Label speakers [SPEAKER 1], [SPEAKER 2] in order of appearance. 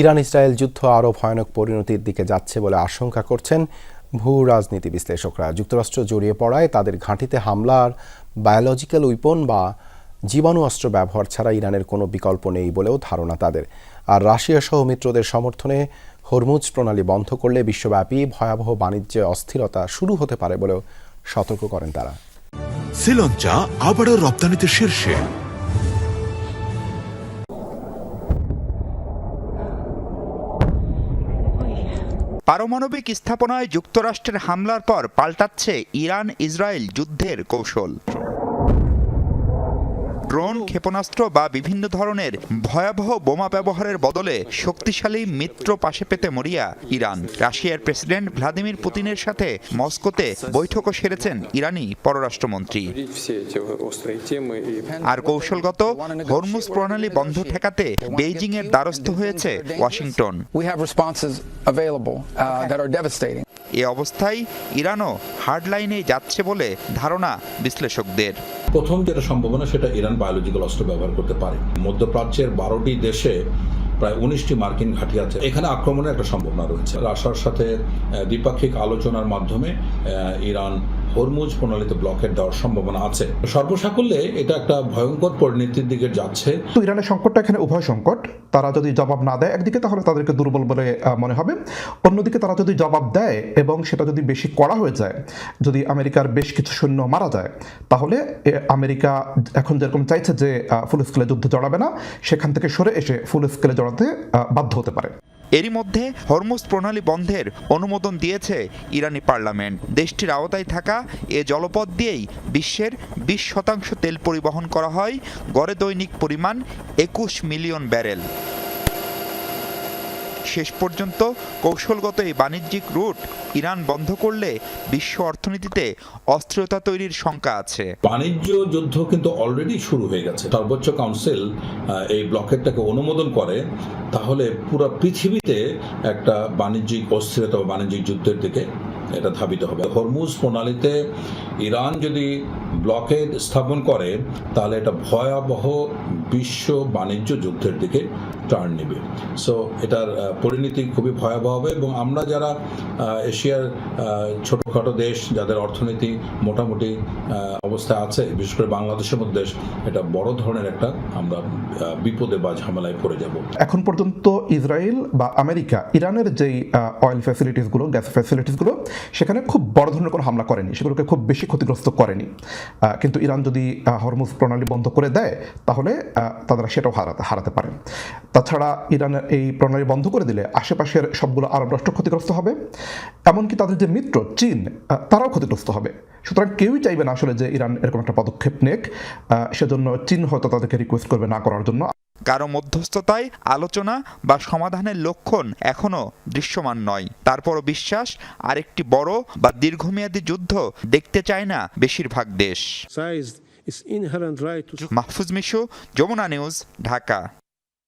[SPEAKER 1] Iran Israel যুদ্ধ আরও ভয়ানক পরিণতির দিকে যাচ্ছে বলে আশঙ্কা করছেন ভূ রাজনীতি বিশ্লেষকরা। যুক্তরাষ্ট্র জড়িয়ে পড়ায় তাদের ঘাঁটিতে হামলার বায়োলজিক্যাল উইপন বা জীবাণু অস্ত্র ব্যবহার ছাড়া ইরানের কোনো বিকল্প নেই বলেও ধারণা তাদের। আর রাশিয়া সহ মিত্রদের সমর্থনে হরমুজ প্রণালী বন্ধ করলে বিশ্বব্যাপী ভয়াবহ বাণিজ্যে অস্থিরতা শুরু হতে পারে বলেও সতর্ক করেন তারা।
[SPEAKER 2] শ্রীলঙ্কা আবারও রপ্তানিতে শীর্ষে।
[SPEAKER 3] পারমাণবিক স্থাপনায় যুক্তরাষ্ট্রের হামলার পর পাল্টাচ্ছে ইরান ইসরায়েল যুদ্ধের কৌশল। ক্ষেপণাস্ত্র বা বিভিন্ন ধরনের ভয়াবহ বোমা ব্যবহারের বদলে শক্তিশালী মিত্র পাশে পেতে মরিয়া ইরান। রাশিয়ার প্রেসিডেন্ট ভ্লাদিমির পুতিনের সাথে মস্কোতে বৈঠকও সেরেছেন ইরানি পররাষ্ট্রমন্ত্রী। আর কৌশলগত হরমুজ প্রণালী বন্ধ ঠেকাতে বেইজিং এর দ্বারস্থ হয়েছে ওয়াশিংটন। এ অবস্থায় ইরানও হার্ডলাইনে যাচ্ছে বলে ধারণা বিশ্লেষকদের।
[SPEAKER 4] প্রথম যেটা সম্ভাবনা, সেটা ইরান বায়োলজিক্যাল অস্ত্র ব্যবহার করতে পারে। মধ্যপ্রাচ্যের বারোটি দেশে প্রায় উনিশটি মার্কিন ঘাঁটি আছে। এখানে আক্রমণের একটা সম্ভাবনা রয়েছে। রাশিয়ার সাথে দ্বিপাক্ষিক আলোচনার মাধ্যমে ইরান হরমুজ প্রণালীতে ব্লকেট দেওয়ার সম্ভাবনা আছে। সর্বসাকল্যে এটা একটা ভয়ঙ্কর পরিণতির দিকে যাচ্ছে।
[SPEAKER 5] তো ইরানের সংকটটা এখানে উভয় সংকট। তারা যদি জবাব না দেয় একদিকে তাহলে তাদেরকে দুর্বল বলে মনে হবে। অন্যদিকে তারা যদি জবাব দেয় এবং সেটা যদি বেশি কড়া হয়ে যায়, যদি আমেরিকার বেশ কিছু সৈন্য মারা যায়, তাহলে আমেরিকা এখন যেরকম চাইছে যে ফুল স্কেলে যুদ্ধে জড়াবে না, সেখান থেকে সরে এসে ফুল স্কেলে জড়াতে বাধ্য হতে পারে।
[SPEAKER 3] এরই মধ্যে হরমুজ প্রণালী বন্ধের অনুমোদন দিয়েছে ইরানি পার্লামেন্ট। দেশটির আওতায় থাকা এ জলপথ দিয়েই বিশ্বের বিশ শতাংশ তেল পরিবহন করা হয়। গড়ে দৈনিক পরিমাণ একুশ মিলিয়ন ব্যারেল। শেষ পর্যন্ত কৌশলগত এই বাণিজ্যিক রুট ইরান বন্ধ করলে বিশ্ব অর্থনীতিতে অস্থিরতা তৈরির শঙ্কা আছে।
[SPEAKER 4] বাণিজ্য যুদ্ধ কিন্তু অলরেডি শুরু হয়ে গেছে। সর্বোচ্চ কাউন্সিল এই ব্লকেটটাকে অনুমোদন করে, তাহলে পুরো পৃথিবীতে একটা বাণিজ্যিক অস্থিরতা বাণিজ্যিক যুদ্ধের দিকে এটা ধাবিত হবে। হরমুজ প্রণালীতে ইরান যদি ব্লকেড স্থাপন করে, তাহলে এটা ভয়াবহ বিশ্ব বাণিজ্য যুদ্ধের দিকে টার্ন নেবে। সো এটার পরিণতি খুবই ভয়াবহ হবে এবং আমরা যারা এশিয়ার ছোটখাটো দেশ যাদের অর্থনীতি মোটামুটি অবস্থায় আছে, বিশেষ করে বাংলাদেশের মধ্যে এটা বড় ধরনের একটা আমরা বিপদে বা ঝামেলায় পড়ে যাব।
[SPEAKER 5] এখন পর্যন্ত ইসরায়েল বা আমেরিকা, ইরানের যেই অয়েল ফ্যাসিলিটিসগুলো গ্যাস ফ্যাসিলিটিসগুলো সেখানে খুব বড় ধরনের কোনো হামলা করেনি, সেগুলোকে খুব বেশি ক্ষতিগ্রস্ত করেনি। কিন্তু ইরান যদি হরমুজ প্রণালী বন্ধ করে দেয়, তাহলে তারা সেটাও হারাতে হারাতে পারে। তাছাড়া ইরানের এই প্রণালী বন্ধ করে দিলে আশেপাশের সবগুলো আরব রাষ্ট্র ক্ষতিগ্রস্ত হবে। এমনকি তাদের যে মিত্র, চীন তারাও ক্ষতিগ্রস্ত হবে। সুতরাং কেউই চাইবে না আসলে যে ইরান এরকম একটা পদক্ষেপ নেক। সেজন্য চীন হয়তো তাদেরকে রিকোয়েস্ট করবে না করার জন্য।
[SPEAKER 3] কারও মধ্যস্থতায় আলোচনা বা সমাধানের লক্ষণ এখনও দৃশ্যমান নয়। তারপরও বিশ্বাস আরেকটি বড় বা দীর্ঘমেয়াদী যুদ্ধ দেখতে চায় না বেশিরভাগ দেশ। মাহফুজ মিশু যমুনা নিউজ ঢাকা।